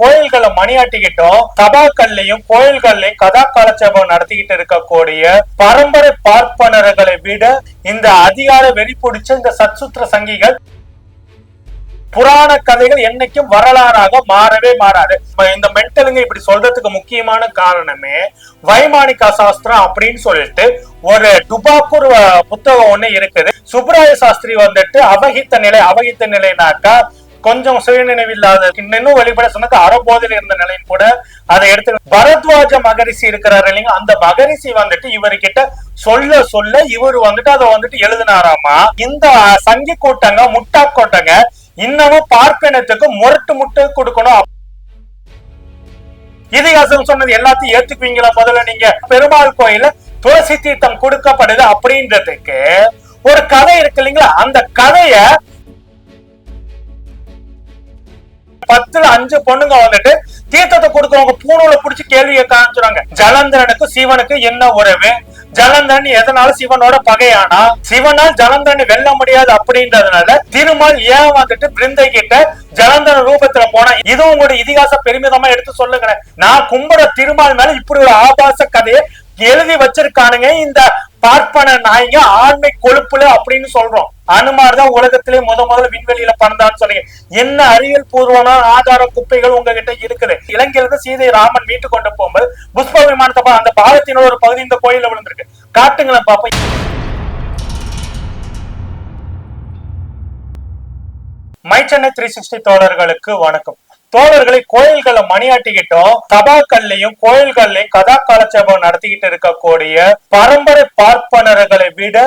கோயில்களை மணியாட்டிக்கிட்டும் சபாக்கள்லையும் கோயில்கள்லையும் கதா காலட்சேபம் நடத்திக்கிட்டு இருக்கக்கூடிய பரம்பரை பார்ப்பனர்களை விட இந்த அதிகார வெறி பிடிச்ச இந்த சத்சுத்திர சங்கிகள் புராண கதைகள் என்னைக்கும் வரலாறாக மாறவே மாறாது. இந்த மென்டலுங்க இப்படி சொல்றதுக்கு முக்கியமான காரணமே வைமானிகா சாஸ்திரம் அப்படின்னு சொல்லிட்டு ஒரு டுபாக்கூர் புத்தகம் ஒண்ணு இருக்குது. சுப்ராய சாஸ்திரி வந்துட்டு அவகித்த நிலை அவகித்த நிலைனாக்கா கொஞ்சம் சுயநினைவு இல்லாத இன்னும் வெளிப்பட சொன்னது அறபோதில் இருந்த நிலையும் கூட அதை எடுத்து பரத்வாஜ மகரிஷி இருக்கிறாரு இல்லைங்க. அந்த மகரிஷி வந்துட்டு இவர்கிட்ட சொல்ல சொல்ல இவர் வந்துட்டு அதை வந்துட்டு எழுதினாராமா? இந்த சங்கி கூட்டங்க முட்டா கூட்டங்க இன்னமும் பார்ப்பனத்துக்கு முரட்டு முட்டு கொடுக்கணும். இதிகாசம் சொன்னது எல்லாத்தையும் ஏத்துக்குவீங்களா முதல்ல நீங்க? பெருமாள் கோயில துளசி தீர்த்தம் கொடுக்கப்படுது அப்படின்றதுக்கு ஒரு கதை இருக்கு இல்லைங்களா? அந்த கதைய பத்துல அஞ்சு பொண்ணுங்க வந்துட்டு தீர்த்தத்தை கொடுக்கவங்க பூணூல புடிச்சு கேள்வியை காமிச்சுறாங்க ஜலந்தரனுக்கு சிவனுக்கு என்ன உறவு? ஜலந்தரன் எதனால சிவனோட பகையானா? சிவனால் ஜலந்தரனை வெல்ல முடியாது அப்படின்றதுனால திருமால் ஏன் வந்துட்டு பிருந்தை கிட்ட ஜலந்தரன் ரூபத்துல போனா? இதுவும் உங்களோட இதிகாச பெருமிதமா எடுத்து சொல்லுங்க நான் கும்பிட திருமால் மேல இப்படி ஒரு ஆபாச கதையை எழுதி வச்சிருக்கானுங்க இந்த பார்ப்பன நாய்ங்க ஆண்மை கொழுப்புல அப்படின்னு சொல்றோம். அனுமார் தான் உலகத்திலே முத முதல்ல விண்வெளியில பறந்தான்னு சொன்னீங்க. என்ன அறிவியல் பூர்வமான ஆதார குப்பைகள் உங்ககிட்ட இருக்குது? இலங்கையிலிருந்து சீதை ராமன் மீட்டு கொண்டு போகும்போது புஷ்ப விமானத்தை அந்த பாலத்தினோட ஒரு பகுதி இந்த கோயில விழுந்திருக்கு. காட்டுங்களேன் பாப்போம் மை சென்னை த்ரீ சிக்ஸ்டி தோழர்களுக்கு வணக்கம். தோழர்களை கோயில்களை மணியாட்டிக்கிட்டோம். சபாக்கள்லையும் கோயில்கள்லையும் கதா காலட்சேபம் நடத்திக்கிட்டு இருக்கக்கூடிய பரம்பரை பார்ப்பனர்களை விட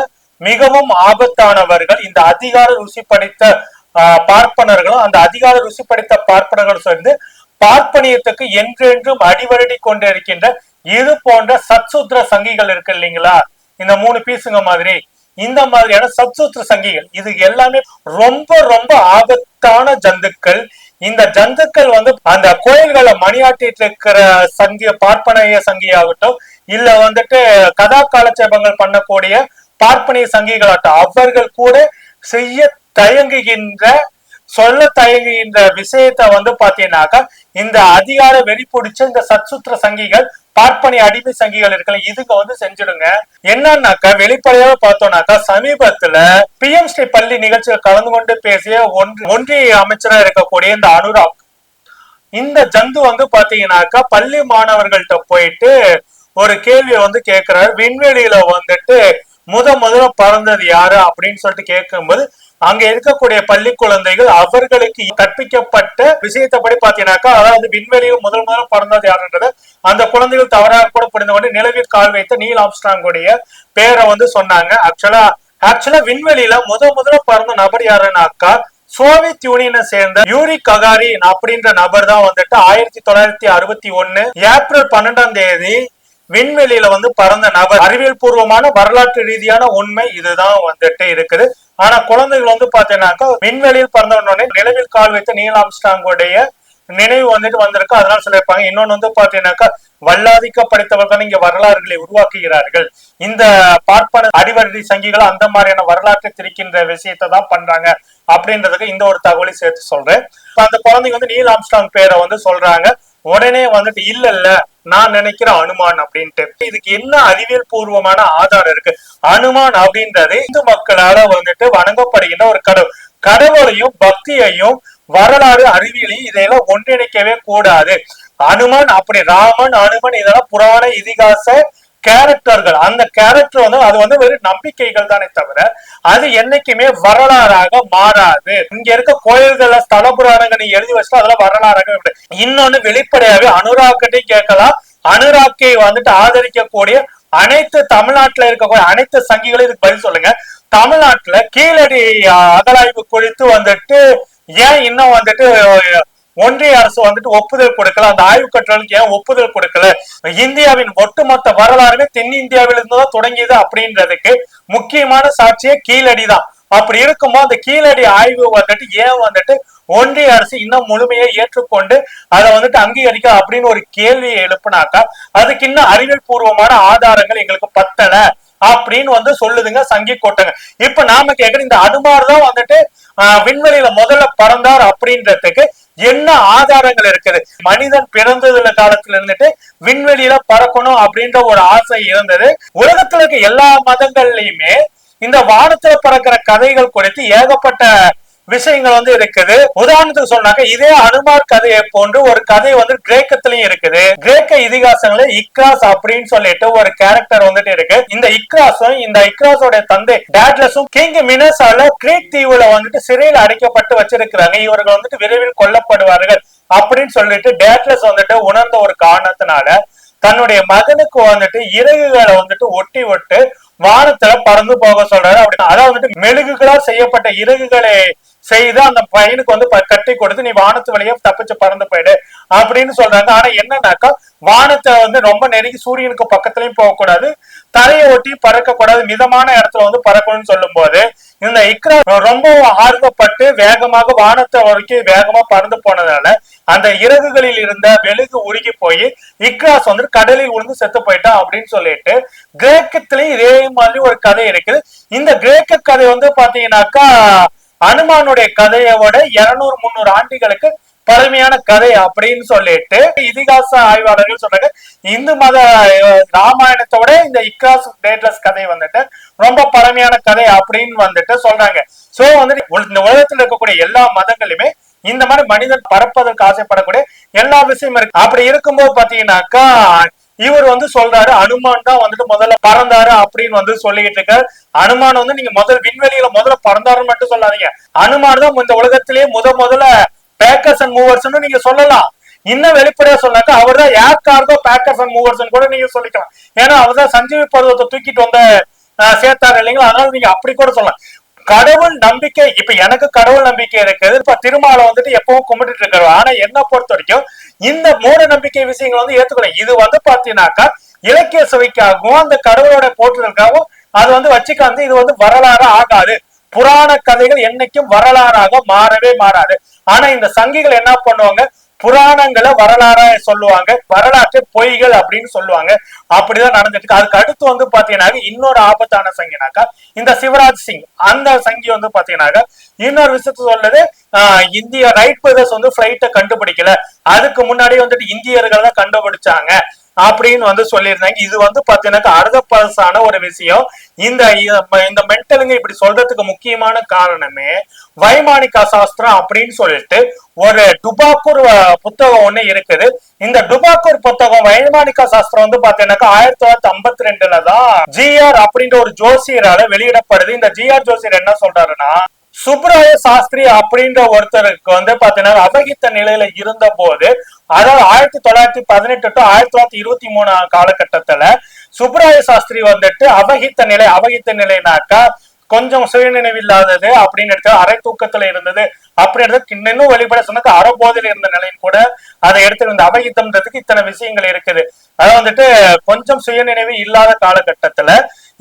மிகவும் ஆபத்தானவர்கள். இந்த அதிகார ருசி படைத்த பார்ப்பனர்களும் அந்த அதிகார ருசி படைத்த பார்ப்பனர்களும் சேர்ந்து பார்ப்பனியத்துக்கு என்றென்றும் அடிவரடி கொண்டிருக்கின்ற இது போன்ற சத்சூத்திர சங்கிகள் இருக்கு இல்லைங்களா? இந்த மூணு பீஸுங்க மாதிரி. இந்த மாதிரியான சத்சூத்திர சங்கிகள். இது எல்லாமே ரொம்ப ரொம்ப ஆபத்தான ஜந்துக்கள். இந்த ஜந்துக்கள் வந்து அந்த கோயில்களை மணியாட்டிட்டு இருக்கிற சங்கிய பார்ப்பனைய சங்கியாகட்டும் இல்ல வந்துட்டு கதா காலட்சேபங்கள் பண்ணக்கூடிய பார்ப்பனிய சங்கிகளாட்டம் அவர்கள் கூட செய்ய தயங்குகின்ற சொல்ல தயங்குகின்ற விஷயத்த வந்து பாத்தீங்கன்னாக்கா இந்த அதிகார வெறி பிடிச்ச இந்த சத்சுத்திர சங்கிகள் பார்ப்பனி அடிமை சங்கிகள் இருக்கல இதுக்கு வந்து செஞ்சிடுங்க. என்னன்னாக்கா வெளிப்படையாக பார்த்தோம்னாக்கா சமீபத்துல பிஎம் ஸ்ரீ பள்ளி நிகழ்ச்சியில் கலந்து கொண்டு பேசிய ஒன்று ஒன்றிய அமைச்சரா இருக்கக்கூடிய இந்த அனுராக் இந்த ஜந்து வந்து பாத்தீங்கன்னாக்கா பள்ளி மாணவர்கள்ட்ட போயிட்டு ஒரு கேள்வியை வந்து கேட்கிறாரு விண்வெளியில வந்துட்டு முத முதல்ல பறந்தது யாரு அப்படின்னு சொல்லிட்டு கேட்கும்போது அங்க இருக்கக்கூடிய பள்ளி குழந்தைகள் அவர்களுக்கு கற்பிக்கப்பட்ட விஷயத்தைப்படி பாத்தீங்கன்னாக்கா அதாவது விண்வெளியில் முதல் முதல்ல பறந்தது யாருன்றது அந்த குழந்தைகள் தவறாக கூட புரிந்து கொண்டு நிலவில் கால் வைத்த நீல் ஆம்ஸ்டாங்குடைய பேரை வந்து சொன்னாங்க. ஆக்சுவலா ஆக்சுவலா விண்வெளியில முத முதல்ல பறந்த நபர் யாருன்னாக்கா சோவியத் யூனியனை சேர்ந்த யூரி ககாரின் அப்படின்ற நபர் தான் வந்துட்டு ஆயிரத்தி தொள்ளாயிரத்தி அறுபத்தி ஒண்ணு ஏப்ரல் பன்னெண்டாம் தேதி விண்வெளியில வந்து பறந்த நபர். அறிவியல் பூர்வமான வரலாற்று ரீதியான உண்மை இதுதான் வந்துட்டு இருக்குது. ஆனா குழந்தைகள் வந்து பாத்தீங்கன்னாக்கா விண்வெளியில் பறந்த நிலவில் கால் வைத்த நீல் ஆம்ஸ்டாங்குடைய நினைவு வந்துட்டு வந்திருக்கு. அதனால சொல்லியிருப்பாங்க. இன்னொன்னு வந்து பாத்தீங்கன்னாக்கா வல்லாதிக்க படித்தவர்கள் இங்க வரலாறுகளை உருவாக்குகிறார்கள். இந்த பார்ப்பன அடிவரடி சங்கிகள் அந்த மாதிரியான வரலாற்றை திரிக்கின்ற விஷயத்தை தான் பண்றாங்க அப்படின்றதுக்கு இந்த ஒரு தகவலை சேர்த்து சொல்றேன். இப்ப அந்த குழந்தைங்க வந்து நீல் ஆம்ஸ்டாங் பேரை வந்து சொல்றாங்க. உடனே வந்துட்டு இல்ல இல்ல நான் நினைக்கிறேன் அனுமான் அப்படின்ட்டு. இதுக்கு என்ன அறிவியல் பூர்வமான ஆதாரம் இருக்கு? அனுமான் அப்படின்றது இந்து மக்களால வந்துட்டு வணங்கப்படுகின்ற ஒரு கடவுள். கடவுளையும் பக்தியையும் வரலாறு அறிவியலையும் இதையெல்லாம் ஒன்றிணைக்கவே கூடாது. அனுமன் அப்படி ராமன் அனுமன் இதெல்லாம் புராண இதிகாச கேரக்டர்கள் அந்த கேரக்டர் வந்து அது வந்து வெறும் நம்பிக்கைகள் தானே தவிர அது என்னைக்குமே வரலாறாக மாறாது. இங்க இருக்க கோயில்கள்ல ஸ்தல புராணங்கள் நீ எழுதி வச்சுட்டு அதெல்லாம் வரலாறாக இன்னொன்னு வெளிப்படையாவே அனுராக்கிட்டையும் கேட்கலாம். அனுராக்கை வந்துட்டு ஆதரிக்கக்கூடிய அனைத்து தமிழ்நாட்டுல இருக்கக்கூடிய அனைத்து சங்கிகளும் இதுக்கு பதில் சொல்லுங்க. தமிழ்நாட்டுல கீழடி அகலாய்வு குறித்து வந்துட்டு ஏன் இன்னும் வந்துட்டு ஒன்றிய அரசு வந்துட்டு ஒப்புதல் கொடுக்கல. அந்த ஆய்வு கட்டுறதுக்கு ஏன் ஒப்புதல் கொடுக்கல? இந்தியாவின் ஒட்டுமொத்த வரலாறுமே தென்னிந்தியாவில இருந்து தான் தொடங்கியது அப்படின்றதுக்கு முக்கியமான சாட்சியே கீழடி தான் அப்படி இருக்கும்போது அந்த கீழடி ஆய்வு வந்துட்டு ஏன் வந்துட்டு ஒன்றிய அரசு இன்னும் முழுமையை ஏற்றுக்கொண்டு அதை வந்துட்டு அங்கீகரிக்க அப்படின்னு ஒரு கேள்வியை எழுப்புனாக்கா அதுக்கு இன்னும் அறிவியல் பூர்வமான ஆதாரங்கள் எங்களுக்கு பத்தல அப்படின்னு வந்து சொல்லுதுங்க சங்கி கோட்டங்க. இப்ப நாம கேக்குற இந்த அனுமார் தான் வந்துட்டு ஆஹ், விண்வெளியில முதல்ல பறந்தார் அப்படின்றதுக்கு என்ன ஆதாரங்கள் இருக்குது? மனிதன் பிறந்ததுல காலத்துல இருந்துட்டு விண்வெளியில பறக்கணும் அப்படின்ற ஒரு ஆசை இருந்தது. உலகத்துல இருக்க எல்லா மதங்கள்லயுமே இந்த வானத்துல பறக்கிற கதைகள் குறித்து ஏகப்பட்ட விஷயங்கள் வந்து இருக்குது. உதாரணத்துக்கு சொன்னாக்க இதே அனுமார் கதையை போன்று ஒரு கதை வந்து கிரேக்கத்திலயும் இருக்குது. கிரேக்க இதிகாசங்களே இக்ராஸ் அப்படின்னு சொல்லிட்டு ஒரு கேரக்டர் வந்துட்டு இருக்கு. இந்த இக்ராஸும் இந்த இக்ராஸோட தந்தை டேட்லஸும் கிங் மினசால கிரீட் தீவுல வந்துட்டு சிறையில் அடைக்கப்பட்டு வச்சிருக்கிறாங்க. இவர்கள் வந்துட்டு விரைவில் கொல்லப்படுவார்கள் அப்படின்னு சொல்லிட்டு டேட்லஸ் வந்துட்டு உணர்ந்த ஒரு காரணத்தினால தன்னுடைய மகனுக்கு வந்துட்டு இறகுகளை வந்துட்டு ஒட்டி விட்டு வானத்துல பறந்து போக சொல்றாரு. அப்படின்னு அதாவது வந்துட்டு மெழுகுகளா செய்யப்பட்ட இறகுகளை செய்து அந்த பையனுக்கு வந்து ப- கட்டி கொடுத்து நீ வானத்து வழியா தப்பிச்சு பறந்து போயிடு அப்படின்னு சொல்றாங்க. ஆனா என்னன்னாக்கா வானத்தை வந்து ரொம்ப நெருங்கி சூரியனுக்கு பக்கத்துலயும் போகக்கூடாது. தரையை ஒட்டி பறக்க கூடாது மிதமான இடத்துல வந்து பறக்கணும்னு சொல்லும் போது இந்த இக்ரா ரொம்ப ஆர்வப்பட்டு வேகமாக வானத்தை வரைக்கும் வேகமா பறந்து போனதால அந்த இறகுகளில் இருந்த வெளுகு உருகி போய் இக்ராஸ் வந்து கடலில் விழுந்து செத்து போயிட்டான் அப்படின்னு சொல்லிட்டு கிரேக்கத்திலயும் இதே மாதிரி ஒரு கதை இருக்குது. இந்த கிரேக்க கதை வந்து பாத்தீங்கன்னாக்கா அனுமானுடைய கதையை விட இருநூறு முந்நூறு ஆண்டுகளுக்கு பழமையான கதை அப்படின்னு சொல்லிட்டு இதிகாச ஆய்வாளர்கள் சொன்னாங்க. இந்து மத ராமாயணத்தோட இந்த இக்ராஸ் டேட்லஸ் கதை வந்துட்டு ரொம்ப பழமையான கதை அப்படின்னு வந்துட்டு சொல்றாங்க. சோ வந்துட்டு இந்த உலகத்துல இருக்கக்கூடிய எல்லா மதங்களுமே இந்த மாதிரி மனிதன் பறப்பதற்கு ஆசைப்படக்கூடிய எல்லா விஷயமும் இருக்கு. அப்படி இருக்கும்போது பாத்தீங்கன்னாக்கா இவர் வந்து சொல்றாரு அனுமான் தான் வந்துட்டு முதல்ல பறந்தாரு அப்படின்னு வந்து சொல்லிட்டு இருக்க அனுமான் வந்து நீங்க முதல் விண்வெளியில முதல்ல பறந்தாருன்னு மட்டும் சொல்லாதீங்க. அனுமான் தான் இந்த உலகத்திலேயே முத முதல்ல பேக்கர்ஸ் அண்ட் மூவர்ஸ் நீங்க சொல்லலாம். இன்னும் வெளிப்படையா சொன்னாக்க அவர் தான் air cargo packers and movers கூட நீங்க சொல்லிக்கலாம். ஏன்னா அவர் தான் சஞ்சீவி பருவத்தை தூக்கிட்டு வந்த சேர்த்தாரு இல்லைங்களா? அதனால நீங்க அப்படி கூட சொல்லலாம். கடவுள் நம்பிக்கை இப்ப எனக்கு கடவுள் நம்பிக்கை இருக்குது இப்ப திருமாலை வந்துட்டு எப்பவும் கும்பிட்டுட்டு இருக்கிறோம் ஆனா என்ன பொறுத்த வரைக்கும் இந்த மூட நம்பிக்கை விஷயங்களை வந்து ஏத்துக்கணும். இது வந்து பாத்தீங்கன்னாக்கா இலக்கிய சுவைக்காகவும் அந்த கடவுளோட போற்றுதலுக்காகவும் அது வந்து வச்சுக்காந்து இது வந்து வரலாறு ஆகாது. புராண கதைகள் என்னைக்கும் வரலாறாக மாறவே மாறாது. ஆனா இந்த சங்கிகள் என்ன பண்ணுவாங்க? புராணங்களை வரலாறா சொல்லுவாங்க. வரலாற்று பொய்கள் அப்படின்னு சொல்லுவாங்க. அப்படிதான் நடந்துட்டு அதுக்கு அடுத்து வந்து பாத்தீங்கன்னாக்க இன்னொரு ஆபத்தான சங்கினாக்கா இந்த சிவராஜ் சிங். அந்த சங்கி வந்து பாத்தீங்கன்னாக்கா இன்னொரு விஷயத்த சொல்றது ஆஹ் இந்திய ரைட் பிரதர்ஸ் வந்து பிளைட்டை கண்டுபிடிக்கல. அதுக்கு முன்னாடி வந்துட்டு இந்தியர்கள் தான் கண்டுபிடிச்சாங்க. அப்படின்னு வந்து சொல்லியிருந்தாங்க. இது வந்து பாத்தீங்கன்னாக்கா அர்த்தப்பழசான ஒரு விஷயம். இந்த இந்த மென்டலுங்க இப்படி சொல்றதுக்கு முக்கியமான காரணமே வைமானிகா சாஸ்திரம் அப்படின்னு சொல்லிட்டு ஒரு டுபாக்கூர் புத்தகம் ஒண்ணு இருக்குது. இந்த டுபாக்கூர் புத்தகம் வைமானிகா சாஸ்திரம் வந்து பாத்தீங்கன்னாக்கா ஆயிரத்தி தொள்ளாயிரத்தி ஐம்பத்தி ரெண்டுல தான் ஜிஆர் அப்படின்ற ஒரு ஜோசியரால வெளியிடப்படுது. இந்த ஜிஆர் ஜோசியர் என்ன சொல்றாருன்னா சுப்ராய சாஸ்திரி அப்படின்ற ஒருத்தருக்கு வந்து பாத்தீங்கன்னா அபகித்த நிலையில இருந்த போது அதாவது ஆயிரத்தி தொள்ளாயிரத்தி பதினெட்டு டு ஆயிரத்தி தொள்ளாயிரத்தி இருபத்தி மூணு காலகட்டத்துல சுப்ராய சாஸ்திரி வந்துட்டு அபகித்த நிலை அபகித்த நிலைனாக்கா கொஞ்சம் சுயநினைவு இல்லாதது அப்படின்னு எடுத்து அரை தூக்கத்துல இருந்தது. அப்படின்றது இன்னும் வெளிப்பட சொன்னாக்க அறபோதில் இருந்த நிலையும் கூட அதை எடுத்து இந்த அபகித்தம்ன்றதுக்கு இத்தனை விஷயங்கள் இருக்குது. அதாவது வந்துட்டு கொஞ்சம் சுயநினைவு இல்லாத காலகட்டத்துல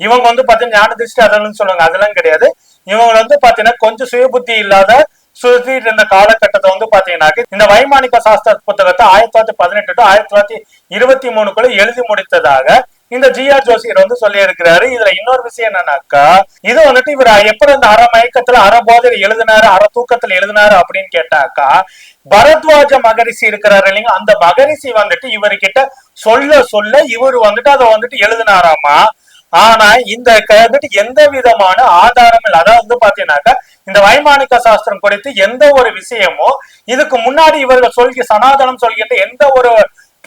இவங்க வந்து பார்த்தீங்கன்னா ஞான திருஷ்டி அதெல்லாம் சொல்லுவாங்க. அதெல்லாம் கிடையாது. இவங்க வந்து பாத்தீங்கன்னா கொஞ்சம் சுயபுத்தி இல்லாத சுத்திட்டு இருந்த காலகட்டத்தை வந்து பாத்தீங்கன்னாக்க இந்த வைமானிக சாஸ்திர புத்தகத்தை ஆயிரத்தி தொள்ளாயிரத்தி பதினெட்டு டு ஆயிரத்தி தொள்ளாயிரத்தி இருபத்தி மூணுக்குள்ள எழுதி முடித்ததாக இந்த ஜிஆர் ஜோசியர் வந்து சொல்லி இருக்கிறாரு இதுல இன்னொரு விஷயம் என்னன்னாக்கா இது வந்துட்டு இவர் எப்படி இந்த அற மயக்கத்துல அற போதையில எழுதினாரு அற தூக்கத்துல எழுதினாரு அப்படின்னு கேட்டாக்கா பரத்வாஜ மகரிஷி இருக்கிறாரு இல்லைங்க அந்த மகரிஷி வந்துட்டு இவர்கிட்ட சொல்ல சொல்ல இவர் வந்துட்டு அதை வந்துட்டு எழுதினாராமா ஆனா இந்த க- வந்துட்டு எந்த விதமான ஆதாரம் இல்லை அதாவது வந்து பாத்தீங்கன்னாக்கா இந்த வைமானிக்க சாஸ்திரம் குறித்து எந்த ஒரு விஷயமோ இதுக்கு முன்னாடி இவர்கள் சொல்கிற சனாதனம் சொல்கின்ற எந்த ஒரு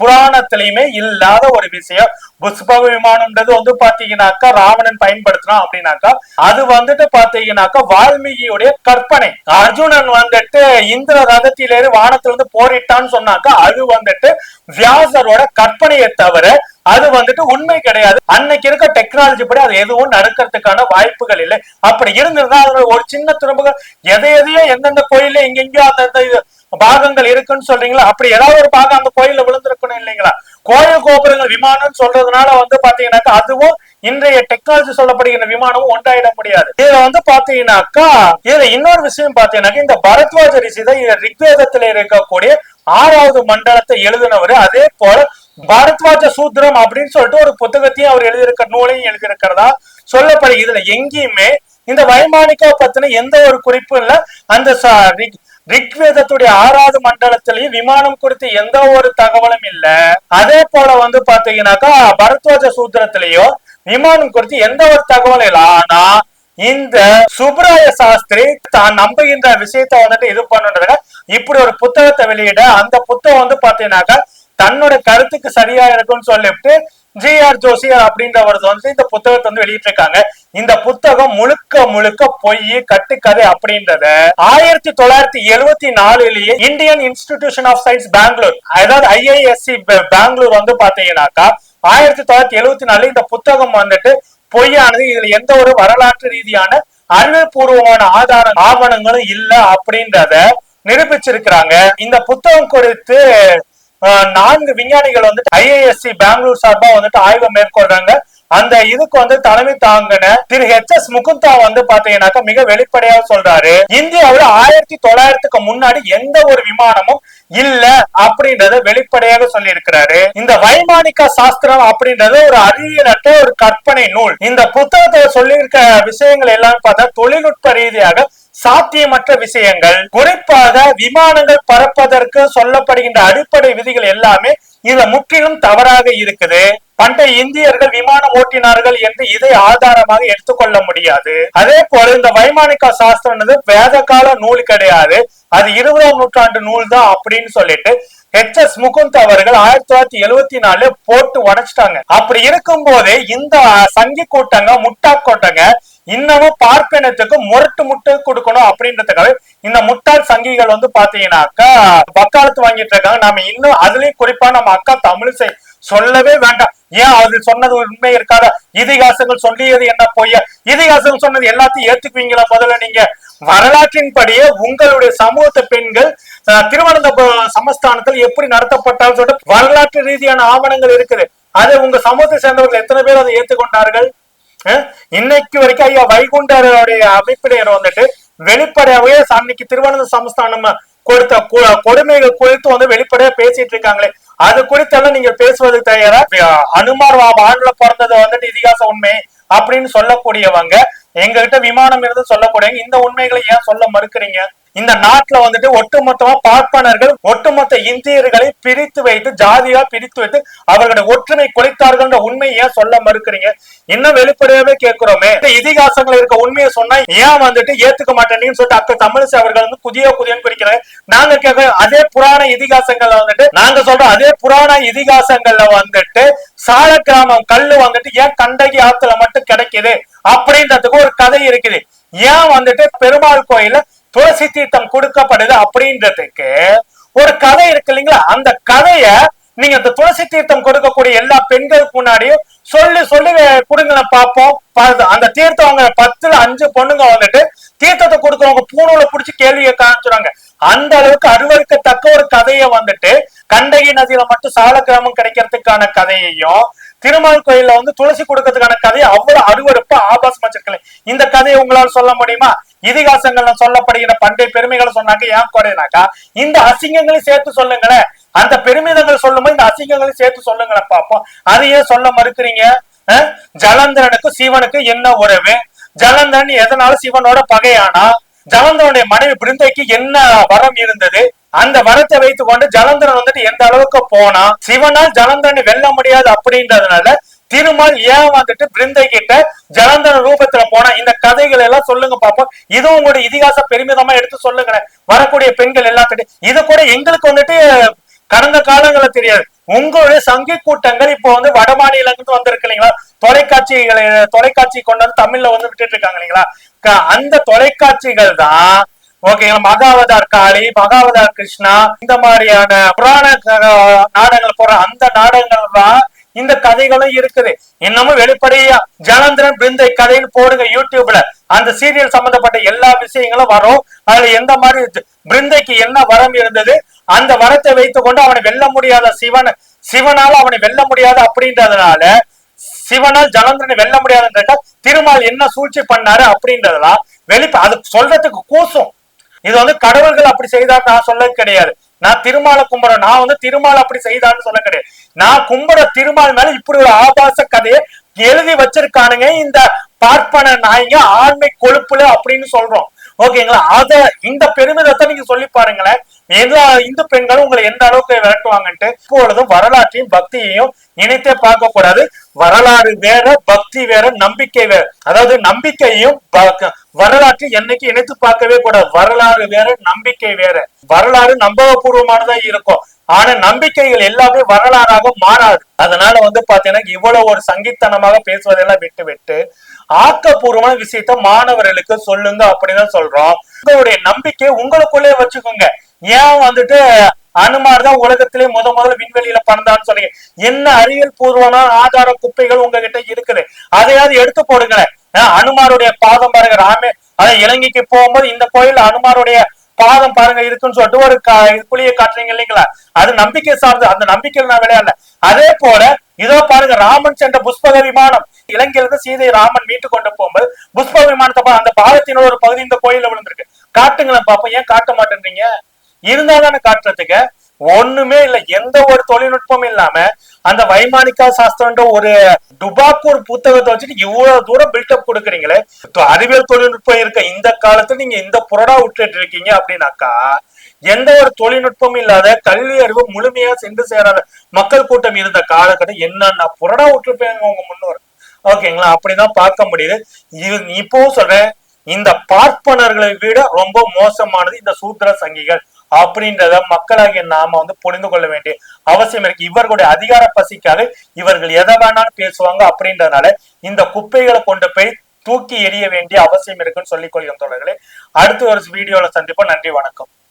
புராணத்திலையுமே இல்லாத ஒரு விஷயம். புஷ்பக விமானம்ன்றது வந்து பாத்தீங்கன்னாக்கா ராவணன் பயன்படுத்தினான் அப்படின்னாக்கா அது வந்துட்டு பாத்தீங்கன்னாக்கா வால்மீகியுடைய கற்பனை. அர்ஜுனன் வந்துட்டு இந்திர ரதத்திலேருந்து வானத்திலிருந்து போரிட்டான்னு சொன்னாக்கா அது வந்துட்டு வியாசரோட கற்பனையை தவிர அது வந்துட்டு உண்மை கிடையாது. அன்னைக்கு இருக்க டெக்னாலஜி படி அது எதுவும் நடக்கிறதுக்கான வாய்ப்புகள் இல்லை. அப்படி இருந்திருந்தா அதுல ஒரு சின்ன துரும்புகள் எதை எதையோ எந்தெந்த கோயில எங்கெங்கயோ அந்தந்த இது பாகங்கள் இருக்குன்னு சொல்றீங்களா? அப்படி ஏதாவது ஒரு பாகம் அந்த கோயில்ல விழுந்திருக்கணும் இல்லைங்களா? கோயில் கோபுரங்கள் விமானம் சொல்றதுனால வந்து பாத்தீங்கன்னாக்கா அதுவும் இன்றைய டெக்னாலஜி சொல்லப்படுகிற விமானமும் ஒன்றாயிட முடியாது. இதுல வந்து பாத்தீங்கன்னாக்கா இதுல இன்னொரு விஷயம் பாத்தீங்கன்னாக்கா இந்த பரத்வாஜ ரிஷி தான் ரிக்வேதத்துல இருக்கக்கூடிய ஆறாவது மண்டலத்தை எழுதினவர். அதே போல பரத்வாஜ சூத்திரம் அப்படின்னு சொல்லிட்டு ஒரு புத்தகத்தையும் அவர் எழுதியிருக்க நூலையும் எழுதியிருக்கிறதா சொல்லப்படுது இதுல எங்கேயுமே இந்த வைமானிக்கா பத்தின எந்த ஒரு குறிப்பும் இல்ல. அந்த ரிக்- ரிக்வேதத்துடைய ஆறாவது மண்டலத்திலையும் விமானம் குறித்து எந்த ஒரு தகவலும் இல்ல. அதே போல வந்து பாத்தீங்கன்னாக்கா பரத்வாஜ சூத்திரத்திலேயோ விமானம் குறித்து எந்த ஒரு தகவலும் இல்ல. ஆனா இந்த சுப்ராய சாஸ்திரி தான் நம்புகின்ற விஷயத்த வந்துட்டு இது பண்ணுறதுக்கு இப்படி ஒரு புத்தகத்தை வெளியிட அந்த புத்தகம் வந்து பாத்தீங்கன்னாக்கா தன்னோட கருத்துக்கு சரியா இருக்கும்னு சொல்லிட்டு ஜி ஆர் ஜோசியர் அப்படின்றவர் வந்து இந்த புத்தகத்தை வந்து வெளியிட்டிருக்காங்க. இந்த புத்தகம் முழுக்க முழுக்க பொய் கட்டுக்கதை அப்படின்றத ஆயிரத்தி தொள்ளாயிரத்தி எழுவத்தி நாலுலயே Indian Institution of Science Bangalore அதாவது ஐஐஎஸ்சி பெங்களூர் வந்து பாத்தீங்கன்னாக்கா ஆயிரத்தி தொள்ளாயிரத்தி எழுவத்தி நாலு இந்த புத்தகம் வந்துட்டு பொய்யானது. இதுல எந்த ஒரு வரலாற்று ரீதியான அறிவுபூர்வமான ஆதார ஆவணங்களும் இல்ல அப்படின்றத நிரூபிச்சிருக்கிறாங்க. இந்த புத்தகம் குறித்து நான்கு விஞ்ஞானிகள் வந்துட்டு ஐஏஎஸ்சி பெங்களூர் சார்பா வந்துட்டு ஆய்வு மேற்கொள்றாங்க. அந்த இதுக்கு வந்து தலைமை தாங்கின திரு ஹெச் எஸ் முகுந்தா வந்து பாத்தீங்கன்னாக்கா மிக வெளிப்படையாக சொல்றாரு. இந்தியாவுல ஆயிரத்தி தொள்ளாயிரத்துக்கு முன்னாடி எந்த ஒரு விமானமும் இல்ல அப்படின்றத வெளிப்படையாக சொல்லி இருக்கிறாரு இந்த வைமானிக சாஸ்திரம் அப்படின்றது ஒரு அறிவியலற்ற ஒரு கற்பனை நூல். இந்த புத்தகத்தை சொல்லியிருக்க விஷயங்கள் எல்லாம் பார்த்தா தொழில்நுட்ப ரீதியாக சாத்தியமற்ற விஷயங்கள் குறிப்பாக விமானங்கள் பறப்பதற்கு சொல்லப்படுகின்ற அடிப்படை விதிகள் எல்லாமே இதுல முற்றிலும் தவறாக இருக்குது. பண்டைய இந்தியர்கள் விமானம் ஓட்டினார்கள் என்று இதை ஆதாரமாக எடுத்துக்கொள்ள முடியாது. அதே போல இந்த வைமானிக சாஸ்திரம் வேத கால நூல் கிடையாது. அது இருபதாம் நூற்றாண்டு நூல் தான் அப்படின்னு சொல்லிட்டு ஹெச் எஸ் முகுந்த் அவர்கள் ஆயிரத்தி தொள்ளாயிரத்தி எழுவத்தி நாலு போட்டு உடைச்சிட்டாங்க. அப்படி இருக்கும் போதே இந்த சங்கி கூட்டங்க முட்டா கூட்டங்க இன்னமும் பார்ப்பனத்துக்கு முரட்டு முட்டு கொடுக்கணும் அப்படின்றதுக்காக இந்த முட்டாள் சங்கிகள் வந்து பாத்தீங்கன்னாக்கா வக்காலத்து வாங்கிட்டு இருக்காங்க. நாம இன்னும் அதுலயும் குறிப்பா நம்ம அக்கா தமிழிசை சொல்லவே வேண்டாம். ஏன் அது சொன்னது உண்மை இருக்காதா? இதிகாசங்கள் சொல்லியது என்ன பொய்ய? இதிகாசங்கள் சொன்னது எல்லாத்தையும் ஏத்துக்குவீங்களா முதல்ல நீங்க? வரலாற்றின்படியே உங்களுடைய சமூகத்து பெண்கள் அஹ், திருவனந்தபுரம் சமஸ்தானத்தில் எப்படி நடத்தப்பட்டாலும் சொல்லிட்டு வரலாற்று ரீதியான ஆவணங்கள் இருக்குது. அதை உங்க சமூகத்தை சேர்ந்தவர்கள் எத்தனை பேர் அதை ஏத்துக்கொண்டார்கள்? இன்னைக்கு வரைக்கும் ஐயா வைகுண்டருடைய அமைப்பினர் வந்துட்டு வெளிப்படையாகவே அன்னைக்கு திருவனந்த சமஸ்தானம் கொடுத்த கொடுமைகள் குறித்து வந்து வெளிப்படையா பேசிட்டு இருக்காங்களே. அது குறித்தெல்லாம் நீங்க பேசுவது தயாரா? அனுமார் வா- பிறந்தது வந்துட்டு இதிகாச உண்மை அப்படின்னு சொல்லக்கூடியவங்க எங்ககிட்ட விமானம் இருந்து சொல்லக்கூடியவங்க இந்த உண்மைகளை ஏன் சொல்ல மறுக்கிறீங்க? இந்த நாட்டுல வந்துட்டு ஒட்டுமொத்தமா பார்ப்பனர்கள் ஒட்டுமொத்த இந்தியர்களை பிரித்து வைத்து ஜாதியா பிரித்து வைத்து அவர்களுடைய ஒற்றுமை குலைத்தார்கள் உண்மை ஏன் சொல்ல மறுக்கிறீங்க? இன்னும் வெளிப்படையாவே கேட்கிறோமே. இந்த இதிகாசங்கள் இருக்க உண்மையை சொன்னா ஏன் வந்துட்டு ஏத்துக்க மாட்டேன்னு சொல்லிட்டு அக்க தமிழிசை அவர்கள் வந்து புதிய புதியன்னு குறிக்கிறாங்க நாங்க கேட்க அதே புராண இதிகாசங்கள்ல வந்துட்டு நாங்க சொல்றோம் அதே புராண இதிகாசங்கள்ல வந்துட்டு சால கிராமம் கல்லு வந்துட்டு ஏன் கண்டகி ஆத்துல மட்டும் கிடைக்குது? அப்படின்றதுக்கு ஒரு கதை இருக்குது. ஏன் வந்துட்டு பெருமாள் கோயில்ல துளசி தீர்த்தம் கொடுக்கப்படுது அப்படின்றதுக்கு ஒரு கதை இருக்கு இல்லைங்களா? அந்த கதைய நீங்க இந்த துளசி தீர்த்தம் கொடுக்கக்கூடிய எல்லா பெண்களுக்கு முன்னாடியும் சொல்லி சொல்லி கொடுங்க பார்ப்போம். அந்த தீர்த்தம் அவங்க பத்துல அஞ்சு பொண்ணுங்க வந்துட்டு தீர்த்தத்தை கொடுக்கறவங்க பூணூல புடிச்சு கேள்வியை காமிச்சுறாங்க அந்த அளவுக்கு அருவருக்கத்தக்க ஒரு கதையை வந்துட்டு கண்டகி நதியில மட்டும் சால கிராமம் கிடைக்கிறதுக்கான கதையையும் திருமால் கோயில்ல வந்து துளசி கொடுக்கறதுக்கான கதையை அவ்வளவு அருவருப்பா ஆபாசம் வச்சிருக்கல இந்த கதையை உங்களால் சொல்ல முடியுமா? இதிகாசங்கள்ல சொல்லப்படுகிற பண்டைய பெருமைகளை சொன்னாக்க ஏன் குறையினாக்கா இந்த அசிங்கங்களையும் சேர்த்து சொல்லுங்களேன். அந்த பெருமிதங்கள் சொல்லும்போது இந்த அசிங்கங்களையும் சேர்த்து சொல்லுங்களேன் பாப்போம். அதையே சொல்ல மறுக்கிறீங்க? அஹ்? ஜலந்தரனுக்கும் சிவனுக்கு என்ன உறவு? ஜலந்தரன் எதனால சிவனோட பகையானா? ஜலந்தரனுடைய மனைவி பிருந்தைக்கு என்ன வரம் இருந்தது? அந்த வரத்தை வைத்துக் கொண்டு ஜலந்தரன் வந்துட்டு எந்த அளவுக்கு போனா? சிவனால் ஜலந்தரனை வெல்ல முடியாது அப்படின்றதுனால திருமால் ஏன் வந்துட்டு பிருந்தை கிட்ட ஜலந்தன ரூபத்துல போனா இந்த கதைகள் எல்லாம் சொல்லுங்க பாப்போம். இதுவும் உங்களுடைய இதிகாச பெருமிதமா எடுத்து சொல்லுங்களேன். வரக்கூடிய பெண்கள் எல்லாத்துட்டும் இது கூட எங்களுக்கு வந்துட்டு கடந்த காலங்களை தெரியாது. உங்களுடைய சங்க கூட்டங்கள் இப்போ வந்து வட மாநிலங்களுக்கு வந்திருக்கு இல்லைங்களா? தொலைக்காட்சிகளை தொலைக்காட்சி கொண்டு வந்து தமிழ்ல வந்து விட்டுட்டு இருக்காங்க இல்லைங்களா அந்த தொலைக்காட்சிகள் தான் ஓகேங்களா மகாவதார் காளி மகாவதார் கிருஷ்ணா இந்த மாதிரியான புராண நாடகங்கள் போற அந்த நாடகங்கள் தான் இந்த கதைகளும் இருக்குது. இன்னமும் வெளிப்படையா ஜலந்திரன் பிருந்தை கதைன்னு போடுங்க யூடியூப்ல. அந்த சீரியல் சம்பந்தப்பட்ட எல்லா விஷயங்களும் வரும். அதுல எந்த மாதிரி பிருந்தைக்கு என்ன வரம் இருந்தது அந்த வரத்தை வைத்துக் கொண்டு அவனை வெல்ல முடியாத சிவன் சிவனால் அவனை வெல்ல முடியாது அப்படின்றதுனால சிவனால் ஜலந்திரனை வெல்ல முடியாதுன்றா திருமால் என்ன சூழ்ச்சி பண்ணாரு அப்படின்றதெல்லாம் வெளிப்ப அது சொல்றதுக்கு கூசும். இது வந்து கடவுள்கள் அப்படி செய்தார் நான் சொல்ல கிடையாது. நான் திருமாலை கும்புறேன் நான் வந்து திருமால் அப்படி செய்தான்னு சொல்ல கிடையாது. நான் கும்புற திருமால் மேல இப்படி ஒரு ஆபாச கதையை எழுதி வச்சிருக்கானுங்க இந்த பார்ப்பன நாய்ங்க ஆண்மை கொழுப்புல அப்படின்னு சொல்றோம். ஓகேங்களா? அத இந்த பெருமிதத்தை நீங்க சொல்லி பாருங்களேன். எல்லா இந்து பெண்களும் உங்களை எந்த அளவுக்கு விரட்டுவாங்கன்ட்டு இப்பொழுதும் வரலாற்றையும் பக்தியையும் இணைத்தே பார்க்க கூடாது. வரலாறு வேற பக்தி வேற நம்பிக்கை வேற. அதாவது நம்பிக்கையும் ப- வரலாற்றை என்னைக்கு இணைத்து பார்க்கவே கூடாது. வரலாறு வேற நம்பிக்கை வேற. வரலாறு நம்பகபூர்வமானதா இருக்கும். ஆனா நம்பிக்கைகள் எல்லாமே வரலாறாக மாறாது. அதனால வந்து பாத்தீங்கன்னா இவ்வளவு ஒரு சங்கித்தனமாக பேசுவதெல்லாம் விட்டு விட்டு ஆக்கப்பூர்வமான விஷயத்த மாணவர்களுக்கு சொல்லுங்க அப்படிதான் சொல்றோம். உங்களுடைய நம்பிக்கை உங்களுக்குள்ளே வச்சுக்கோங்க. ஏன் வந்துட்டு அனுமார் தான் உலகத்திலே முத முதல்ல விண்வெளியில பறந்தான்னு சொன்னீங்க. என்ன அறிவியல் பூர்வமான ஆதார குப்பைகள் உங்ககிட்ட இருக்குது? அதையாவது எடுத்து போடுங்களேன். அனுமாருடைய பாதம் பாருங்க ராமே. அதான் இலங்கைக்கு போகும்போது இந்த கோயில் அனுமாருடைய பாதம் பாருங்க இருக்குன்னு சொல்லிட்டு ஒரு கா- புளிய காட்டுறீங்க இல்லைங்களா? அது நம்பிக்கை சார்ந்து அந்த நம்பிக்கையில் நான் விளையாடல. அதே போல இதோ பாருங்க ராமன் சென்ற புஷ்பக விமானம். இலங்கையிலிருந்து சீதை ராமன் மீட்டு கொண்டு போகும்போது புஷ்ப விமானத்தை அந்த பாகத்தின் ஒரு பகுதி இந்த கோயில விழுந்திருக்கு. காட்டுங்களேன் பாப்போம் ஏன் காட்ட மாட்டேன்றீங்க? இருந்தா தானே காட்டுறதுக்கு? ஒண்ணுமே இல்ல. எந்த ஒரு தொழில்நுட்பமும் இல்லாம அந்த வைமானிகா சாஸ்திரம்ன்ற ஒரு டுபாக்கூர் புத்தகத்தை வச்சுட்டு இவ்வளவு தூரம் பில்டப் கொடுக்குறீங்களே. அறிவியல் தொழில்நுட்பம் இருக்க இந்த காலத்துல நீங்க இந்த புரடா விட்டுட்டு இருக்கீங்க அப்படின்னாக்கா எந்த ஒரு தொழில்நுட்பமும் இல்லாத கல்வி அறிவு முழுமையா சென்று சேராத மக்கள் கூட்டம் இருந்த காலகட்டம் என்னென்ன புரடா விட்டுருப்பாங்க உங்க முன்னோர். ஓகேங்களா? அப்படிதான் பார்க்க முடியுது. இது இப்பவும் சொல்றேன். இந்த பார்ப்பனர்களை விட ரொம்ப மோசமானது இந்த சூத்திர சங்கிகள். அப்படின்றத மக்களாகிய நாம வந்து புரிந்து கொள்ள வேண்டிய அவசியம் இருக்கு. இவர்களுடைய அதிகார பசிக்காக இவர்கள் எதை வேணாலும் பேசுவாங்க அப்படின்றதுனால இந்த குப்பைகளை கொண்டு போய் தூக்கி எறிய வேண்டிய அவசியம் இருக்குன்னு சொல்லிக் கொள்கிறோம் தோழர்களே. அடுத்த ஒரு வீடியோல சந்திப்போம். நன்றி வணக்கம்.